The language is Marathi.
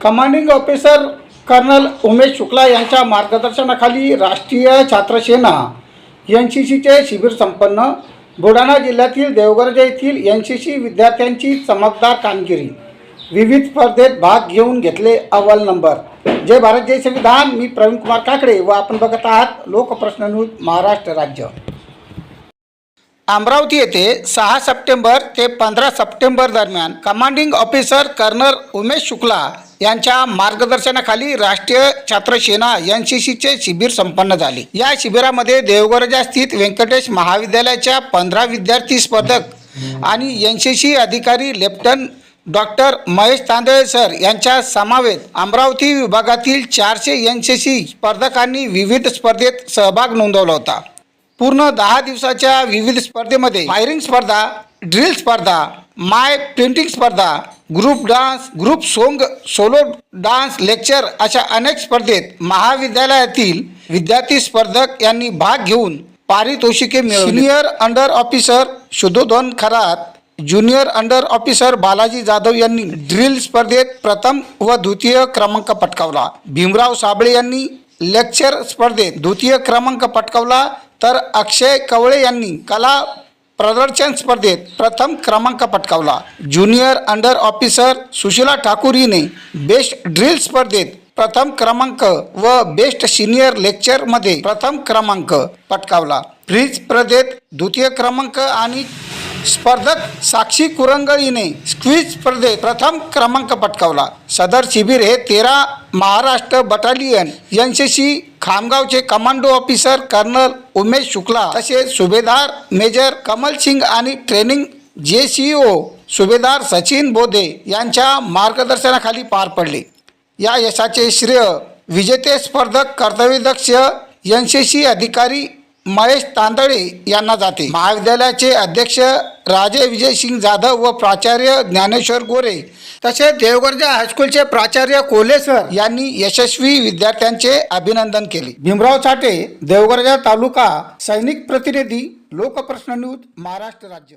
Commanding officer colonel Umesh Shukla यांच्या मार्गदर्शनाखाली राष्ट्रीय छात्र सेना एन सी सीचे शिबिर संपन्न. बुलढाणा जिल्ह्यातील देवगर्ज येथील एन सी सी विद्यार्थ्यांची चमकदार कामगिरी. विविध स्पर्धेत भाग घेऊन घेतले अव्वल नंबर. जय भारत जय संविधान. मी प्रवीण कुमार काकडे व आपण बघत आहात लोकप्रश्न न्यूज महाराष्ट्र राज्य. अमरावती येथे सहा सप्टेंबर ते पंधरा सप्टेंबर दरम्यान commanding officer colonel Umesh Shukla यांच्या मार्गदर्शनाखाली राष्ट्रीय छात्र सेना एन सी सीचे शिबिर संपन्न झाले. या शिबिरामध्ये देवगरजा स्थित व्यंकटेश महाविद्यालयाच्या पंधरा विद्यार्थी स्पर्धक आणि एन सी सी अधिकारी lieutenant doctor Mahesh Tandale sir यांच्या समावेत अमरावती विभागातील चारशे एन सी सी स्पर्धकांनी विविध स्पर्धेत सहभाग नोंदवला होता. पूर्ण दहा दिवसाच्या विविध स्पर्धेमध्ये फायरिंग स्पर्धा ड्रिल स्पर्धा माय प्रिंटिंग स्पर्धा group dance group song solo dance lecture अशा अनेक स्पर्धेत महाविद्यालयातील विद्यार्थी स्पर्धक यांनी भाग घेऊन पारितोषिके मिळवली. Senior under officer Shuddhodhan Kharat junior under officer Balaji Jadhav यांनी ड्रिल स्पर्धेत प्रथम व द्वितीय क्रमांक पटकावला. भीमराव साबळे यांनी लेक्चर स्पर्धेत द्वितीय क्रमांक पटकावला तर अक्षय कवळे यांनी कला प्रदर्शन स्पर्धेत प्रथम क्रमांक पटकावला. Junior under officer Sushila Thakur हिने बेस्ट ड्रिल स्पर्धेत प्रथम क्रमांक व बेस्ट सिनियर लेक्चरमध्ये प्रथम क्रमांक पटकावला. फ्रीज स्पर्धेत द्वितीय क्रमांक आणि स्पर्धक साक्षी कुरंगळीने स्क्वीज स्पर्धेत प्रथम क्रमांक पटकावला. सदर शिबिर हे तेरा Maharashtra battalion N C C खामगावचे commando officer colonel Umesh Shukla तसेच सुभेदार मेजर कमल सिंग आणि ट्रेनिंग जे सी ओ सुभेदार सचिन बोधे यांच्या मार्गदर्शनाखाली पार पडले. या यशाचे श्रेय विजेते स्पर्धक कर्तव्यदक्ष एन सी सी अधिकारी महेश तांदळे यांना जाते. महाविद्यालयाचे अध्यक्ष राजे विजय सिंग जाधव व प्राचार्य ज्ञानेश्वर गोरे तसेच देवगर्जा हायस्कूलचे प्राचार्य कोले सर यांनी यशस्वी विद्यार्थ्यांचे अभिनंदन केले. भीमराव साठे देवगर्जा तालुका सैनिक प्रतिनिधी लोकप्रश्न न्यूज महाराष्ट्र राज्य.